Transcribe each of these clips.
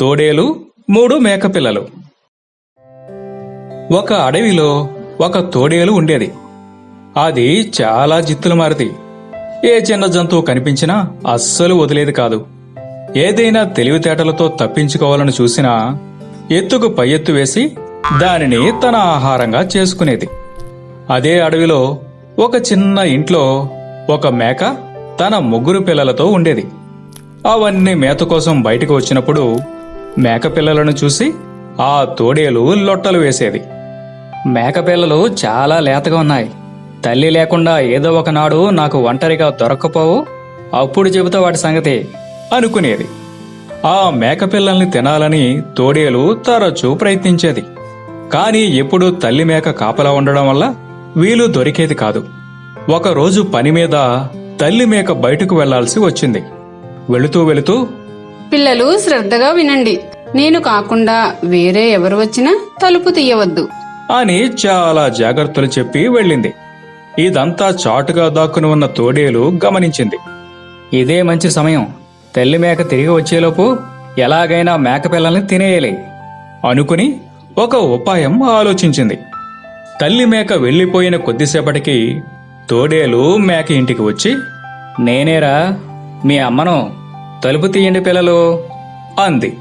తోడేలు మూడు మేకపిల్లలు. ఒక అడవిలో ఒక తోడేలు ఉండేది. అది చాలా జిత్తులు మారిది. ఏ చిన్న జంతువు కనిపించినా అస్సలు వదిలేది కాదు. ఏదైనా తెలివితేటలతో తప్పించుకోవాలని చూసినా ఎత్తుకు పై ఎత్తు వేసి దానిని తన ఆహారంగా చేసుకునేది. అదే అడవిలో ఒక చిన్న ఇంట్లో ఒక మేక తన ముగ్గురు పిల్లలతో ఉండేది. అవన్నీ మేత కోసం బయటకు వచ్చినప్పుడు మేకపిల్లలను చూసి ఆ తోడేలు లొట్టలు వేసేది మేకపిల్లలు చాలా లేతగా ఉన్నాయి. తల్లి లేకుండా ఏదో ఒకనాడు నాకు ఒంటరిగా దొరక్కపోవు అప్పుడు చెబుతా వాటి సంగతి అనుకునేది. ఆ మేకపిల్లల్ని తినాలని తోడేలు తరచూ ప్రయత్నించేది. కానీ ఎప్పుడూ తల్లి మేక కాపలా ఉండడం వల్ల వీలు దొరికేది కాదు. ఒకరోజు పని మీద తల్లి మేక బయటకు వెళ్ళాల్సి వచ్చింది. వెళుతూ వెళుతూ పిల్లలు శ్రద్ధగా వినండి. నేను కాకుండా వేరే ఎవరు వచ్చినా తలుపు తీయవద్దు. అని చాలా జాగ్రత్తలు చెప్పి వెళ్ళింది. ఇదంతా చాటుగా దాక్కుని ఉన్న తోడేలు గమనించింది. ఇదే మంచి సమయం. తల్లి మేక తిరిగి వచ్చేలోపు ఎలాగైనా మేక పిల్లల్ని తినేయాలి. అనుకుని ఒక ఉపాయం ఆలోచించింది. తల్లి మేక వెళ్ళిపోయిన కొద్దిసేపటికి తోడేలు మేక ఇంటికి వచ్చి నేనేరా మీ అమ్మను తలుపు తీయండి పిల్లలు అంది.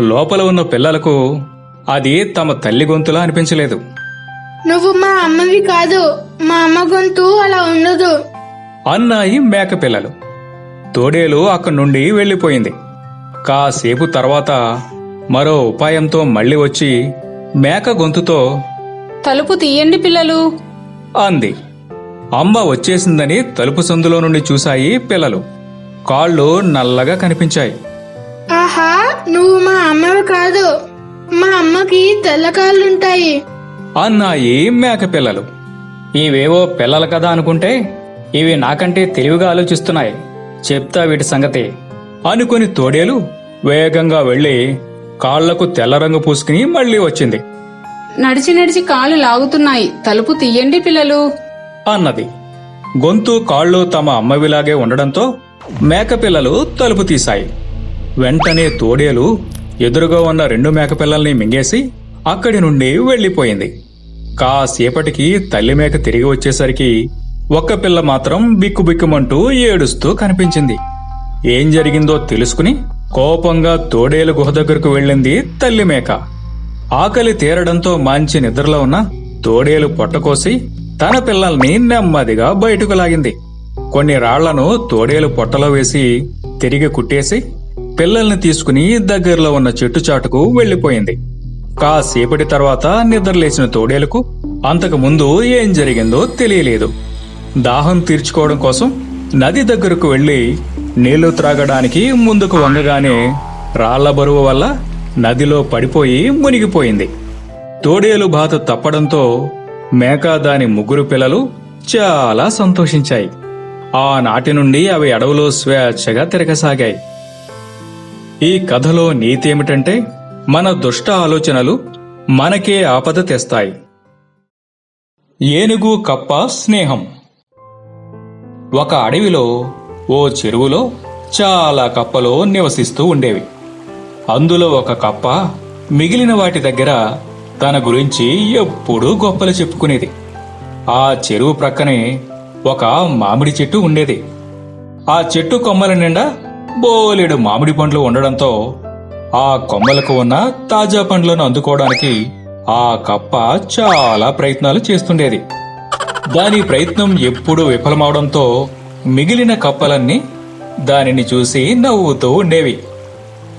లోపల ఉన్న పిల్లలకు అది తమ తల్లి గొంతులా అనిపించలేదు. నువ్వు మా అమ్మవి కాదు మా అమ్మ గొంతు అలా ఉండదు. అన్నాయి మేక పిల్లలు. తోడేలు అక్కడి నుండి వెళ్ళిపోయింది. కాసేపు తర్వాత మరో ఉపాయంతో మళ్ళీ వచ్చి మేక గొంతుతో తలుపు తీయండి పిల్లలు. అంది. అమ్మ వచ్చేసిందని తలుపు సందులో నుండి చూశాయి పిల్లలు. కాళ్ళు నల్లగా కనిపించాయి. ఆహా! నువ్వు మా అమ్మవి కాదు మా అమ్మకి తెల్ల కాళ్ళుంటాయి. అన్నాయి మేక పిల్లలు? ఇవేవో పిల్లలు కదా అనుకుంటే ఇవి నాకంటే తెలివిగా ఆలోచిస్తున్నాయి. చెప్తా వీటి సంగతి. అనుకుని తోడేలు వేగంగా వెళ్ళి కాళ్ళకు తెల్ల రంగు పూసుకుని మళ్ళీ వచ్చింది. నడిచి నడిచి కాలు లాగుతున్నాయి. తలుపు తీయండి పిల్లలు. అన్నది. గొంతు కాళ్ళు తమ అమ్మవిలాగే ఉండడంతో మేకపిల్లలు తలుపు తీశాయి. వెంటనే తోడేలు ఎదురుగా ఉన్న రెండు మేకపిల్లల్ని మింగేసి అక్కడి నుండి వెళ్ళిపోయింది కాసేపటికి తల్లి మేక తిరిగి వచ్చేసరికి ఒక్క పిల్ల మాత్రం బిక్కుబిక్కుమంటూ ఏడుస్తూ కనిపించింది. ఏం జరిగిందో తెలుసుకుని కోపంగా తోడేలు గుహ దగ్గరకు వెళ్ళింది తల్లి మేక. ఆకలి తీరడంతో మంచి నిద్రలో ఉన్న తోడేలు పొట్టకోసి తన పిల్లల్ని నెమ్మదిగా బయటకు లాగింది. కొన్ని రాళ్ళను తోడేలు పొట్టలో వేసి తిరిగి కుట్టేసి పిల్లల్ని తీసుకుని దగ్గరలో ఉన్న చెట్టు చాటుకు వెళ్ళిపోయింది కాసేపటి తర్వాత నిద్రలేసిన తోడేలకు అంతకు ముందు ఏం జరిగిందో తెలియలేదు. దాహం తీర్చుకోవడం కోసం నది దగ్గరకు వెళ్ళి నీళ్ళు త్రాగడానికి ముందుకు వంగగానే రాళ్ళ బరువు వల్ల నదిలో పడిపోయి మునిగిపోయింది. తోడేలు బాధ తప్పడంతో మేక దాని ముగ్గురు పిల్లలు చాలా సంతోషించాయి. ఆనాటి నుండి అవి అడవులో స్వేచ్ఛగా తిరగసాగాయి. ఈ కథలో నీతి ఏమిటంటే మన దుష్ట ఆలోచనలు మనకే ఆపద తెస్తాయి. ఏనుగు కప్ప స్నేహం. ఒక అడవిలో ఓ చెరువులో చాలా కప్పలు నివసిస్తూ ఉండేవి. అందులో ఒక కప్ప మిగిలిన వాటి దగ్గర తన గురించి ఎప్పుడూ గొప్పలు చెప్పుకునేది. ఆ చెరువు ప్రక్కనే ఒక మామిడి చెట్టు ఉండేది. ఆ చెట్టు కొమ్మల నిండా బోలెడు మామిడి పండ్లు ఉండడంతో ఆ కొమ్మలకు ఉన్న తాజా పండ్లను అందుకోవడానికి ఆ కప్ప చాలా ప్రయత్నాలు చేస్తుండేది. దాని ప్రయత్నం ఎప్పుడూ విఫలమవడంతో మిగిలిన కప్పలన్నీ దానిని చూసి నవ్వుతూ ఉండేవి.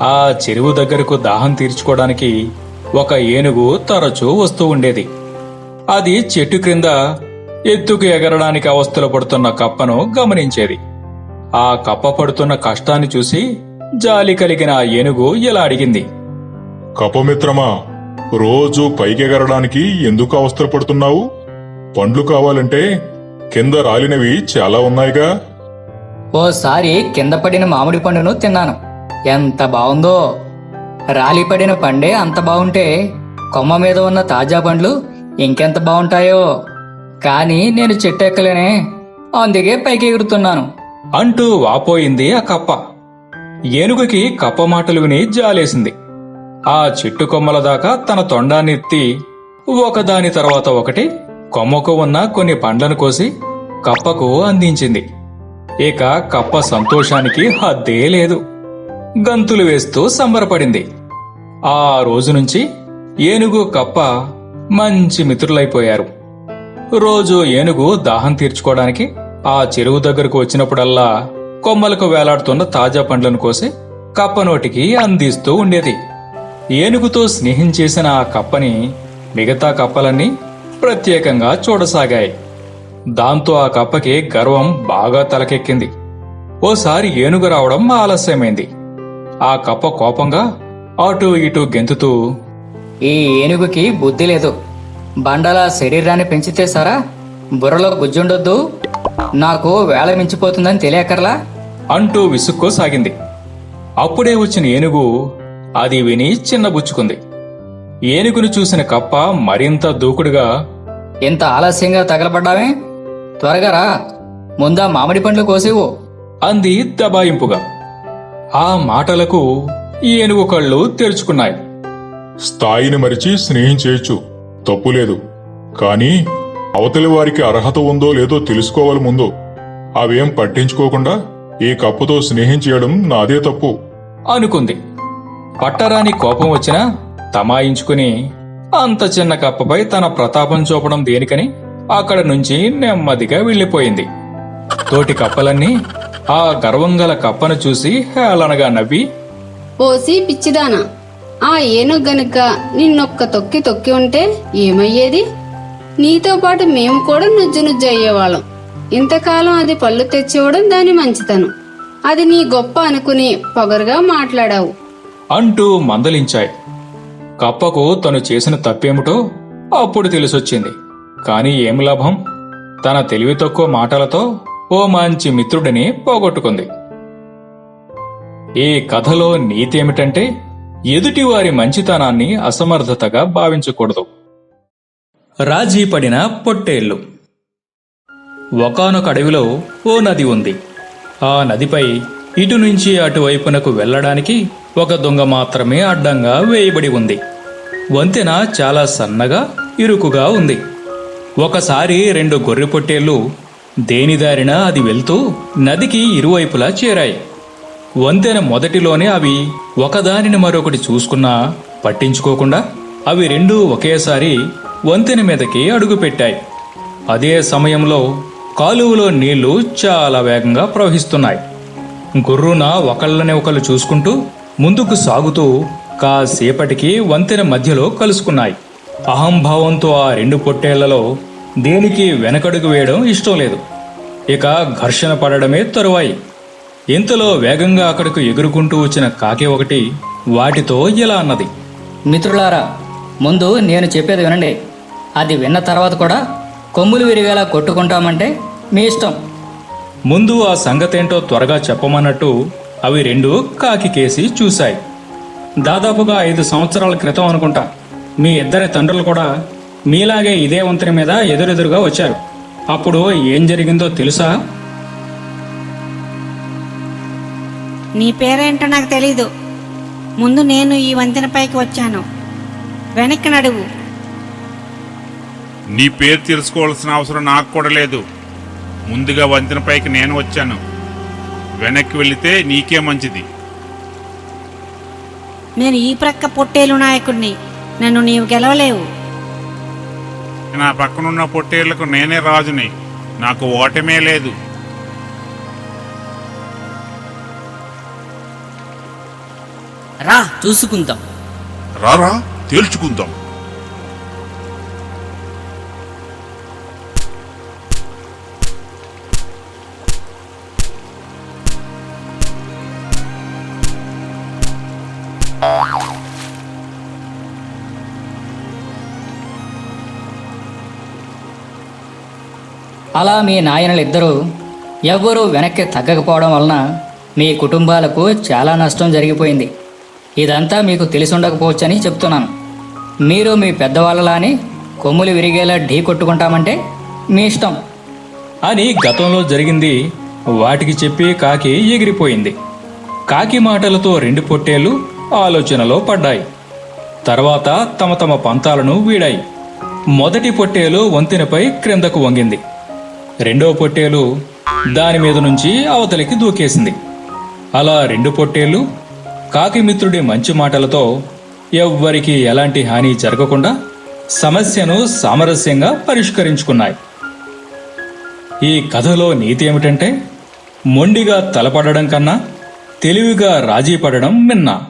ఆ చెరువు దగ్గరకు దాహం తీర్చుకోవడానికి ఒక ఏనుగు తరచూ వస్తూ ఉండేది. అది చెట్టు క్రింద ఎత్తుకు ఎగరడానికి అవస్థలు పడుతున్న కప్పను గమనించేది. ఆ కప్ప పడుతున్న కష్టాన్ని చూసి జాలి కలిగిన ఆ ఏనుగు ఇలా అడిగింది. కపమిత్రమా రోజు పైకెగరడానికి ఎందుకు అవస్థలు పడుతున్నావు పండ్లు కావాలంటే కింద రాలినవి చాలా ఉన్నాయిగా. ఓసారి కింద పడిన మామిడి పండును తిన్నాను. ఎంత బావుందో! రాలిపడిన పండే అంత బావుంటే కొమ్మ మీద ఉన్న తాజా పండ్లు ఇంకెంత బావుంటాయో! కానీ నేను చెట్టు ఎక్కలేనే అందుకే పైకి ఎగురుతున్నాను. అంటూ వాపోయింది ఆ కప్ప. ఏనుగుకి కప్ప మాటలు విని జాలేసింది. ఆ చెట్టు కొమ్మల దాకా తన తొండాన్ని ఎత్తి ఒకదాని తర్వాత ఒకటి కొమ్మకు ఉన్న కొన్ని పండ్లను కోసి కప్పకు అందించింది. ఇక కప్ప సంతోషానికి హద్దే లేదు. గంతులు వేస్తూ సంబరపడింది. ఆ రోజు నుంచి ఏనుగు కప్ప మంచి మిత్రులైపోయారు. రోజు ఏనుగు దాహం తీర్చుకోవడానికి ఆ చెరువు దగ్గరకు వచ్చినప్పుడల్లా కొమ్మలకు వేలాడుతున్న తాజా పండ్లను కోసి కప్ప నోటికి అందిస్తూ ఉండేది. ఏనుగుతో స్నేహం చేసిన ఆ కప్పని మిగతా కప్పలన్నీ ప్రత్యేకంగా చూడసాగాయి. దాంతో ఆ కప్పకి గర్వం బాగా తలకెక్కింది. ఓసారి ఏనుగు రావడం ఆలస్యమైంది. ఆ కప్ప కోపంగా అటు ఇటు గెంతుతూ ఈ ఏనుగుకి బుద్ధి లేదు. బండల శరీరాన్ని పెంచితే సారా? బుర్రలో గుజ్జుండొద్దు. నాకు వేళ మించిపోతుందని తెలియకర్లా? అంటూ విసుక్కోసాగింది. అప్పుడే వచ్చిన ఏనుగు అది విని చిన్నబుచ్చుకుంది. ఏనుగును చూసిన కప్ప మరింత దూకుడుగా ఇంత ఆలస్యంగా తగలబడ్డావే? త్వరగా రా. ముందా మామిడి పండ్లు కోసేవు. అంది దబాయింపుగా. ఆ మాటలకు ఏనుగు కళ్ళు తెరుచుకున్నాయి. స్థాయిని మరిచి స్నేహం చేయొచ్చు తప్పులేదు. కానీ అవతలి వారికి అర్హత ఉందో లేదో తెలుసుకోవాలి ముందు. అవేం పట్టించుకోకుండా ఈ కప్పుతో స్నేహం చేయడం నాదే తప్పు. అనుకుంది. పట్టరాని కోపం వచ్చినా తమాయించుకుని అంత చిన్న కప్పపై తన ప్రతాపం చూపడం దేనికని అక్కడ నుంచి నెమ్మదిగా వెళ్ళిపోయింది తోటి కప్పలన్నీ ఆ గర్వంగల కప్పను చూసి హేళనగా నవ్వి ఓసి పిచ్చిదానా ఆ ఏనుగు గనుక నిన్నొక్క తొక్కి తొక్కి ఉంటే ఏమయ్యేది? నీతో పాటు మేము కూడా నుజ్జు నుజ్జు అయ్యేవాళ్ళం. ఇంతకాలం అది పళ్ళు తెచ్చివ్వడం దాని మంచితనం. అది నీ గొప్ప అనుకుని పొగరుగా మాట్లాడావు. అంటూ మందలించాయి. కప్పకు తను చేసిన తప్పేమిటో అప్పుడు తెలిసొచ్చింది. కాని ఏం లాభం? తన తెలివి తక్కువ మాటలతో ఓ మంచి మిత్రుడిని పోగొట్టుకుంది. ఈ కథలో నీతి ఏమిటంటే ఎదుటివారి మంచితనాన్ని అసమర్థతగా భావించకూడదు. రాజీ పడిన పొట్టేళ్ళు. ఒకానొక అడవిలో ఓ నది ఉంది. ఆ నదిపై ఇటు నుంచి అటువైపునకు వెళ్ళడానికి ఒక దొంగ మాత్రమే అడ్డంగా వేయబడి ఉంది. వంతెన చాలా సన్నగా ఇరుకుగా ఉంది. ఒకసారి రెండు గొర్రె పొట్టేళ్ళు దేనిదారిన అది వెళ్తూ నదికి ఇరువైపులా చేరాయి. వంతెన మొదటిలోనే అవి ఒకదానిని మరొకటి చూసుకున్నా పట్టించుకోకుండా అవి రెండూ ఒకేసారి వంతెన మీదకి అడుగుపెట్టాయి. అదే సమయంలో కాలువలో నీళ్ళు చాలా వేగంగా ప్రవహిస్తున్నాయి. గుర్రున ఒకళ్ళని ఒకళ్ళు చూసుకుంటూ ముందుకు సాగుతూ కాసేపటికి వంతెన మధ్యలో కలుసుకున్నాయి. అహంభావంతో ఆ రెండు పొట్టేళ్ళలో దేనికి వెనకడుగు వేయడం ఇష్టం లేదు. ఇక ఘర్షణ పడడమే తరువాయి. ఇంతలో వేగంగా అక్కడకు ఎగురుకుంటూ వచ్చిన కాకి ఒకటి వాటితో ఇలా అన్నది. మిత్రులారా ముందు నేను చెప్పేది వినండి. అది విన్న తర్వాత కూడా కొమ్ములు విరిగేలా కొట్టుకుంటామంటే మీ ఇష్టం. ముందు ఆ సంగతేంటో త్వరగా చెప్పమన్నట్టు అవి రెండు కాకి కేసి చూశాయి. దాదాపుగా ఐదు సంవత్సరాల క్రితం అనుకుంటా మీ ఇద్దరి తండ్రులు కూడా మీలాగే ఇదే వంతెన మీద ఎదురెదురుగా వచ్చారు. అప్పుడు ఏం జరిగిందో తెలుసా? నీ పేరేంటో నాకు తెలీదు. ముందు నేను ఈ వంతెన పైకి వచ్చాను. వెనక్కి నడువు. నీ పేరు తెలుసుకోవాల్సిన అవసరం నాకు కూడా లేదు. ముందుగా వంతెన పైకి నేను వచ్చాను. వెనక్కి వెళితే నీకే మంచిది. నేను ఈ ప్రక్క పొట్టేలు నాయకుడిని. నన్ను నీవు గెలవలేవు. నా పక్కనున్న పొట్టేళ్ళకు నేనే రాజుని. నాకు ఓటమే లేదు. రా చూసుకుందాం. రారా తేల్చుకుందాం. అలా మీ నాయనలిద్దరూ ఎవ్వరూ వెనక్కి తగ్గకపోవడం వలన మీ కుటుంబాలకు చాలా నష్టం జరిగిపోయింది. ఇదంతా మీకు తెలిసి ఉండకపోవచ్చని చెప్తున్నాను. మీరు మీ పెద్దవాళ్ళలాని కొమ్ములు విరిగేలా ఢీ కొట్టుకుంటామంటే మీ ఇష్టం. అని గతంలో జరిగింది వాటికి చెప్పి కాకి ఎగిరిపోయింది. కాకి మాటలతో రెండు పొట్టేళ్ళు ఆలోచనలో పడ్డాయి. తర్వాత తమ తమ పంతాలను వీడాయి. మొదటి పొట్టేలు వంతెనపై క్రిందకు వంగింది. రెండో పొట్టేలు దాని మీద నుంచి అవతలికి దూకేసింది. అలా రెండు పొట్టేళ్ళు కాకిమిత్రుడి మంచి మాటలతో ఎవ్వరికీ ఎలాంటి హాని జరగకుండా సమస్యను సామరస్యంగా పరిష్కరించుకున్నాయి. ఈ కథలో నీతి ఏమిటంటే మొండిగా తలపడడం కన్నా తెలివిగా రాజీ పడడం మిన్నా.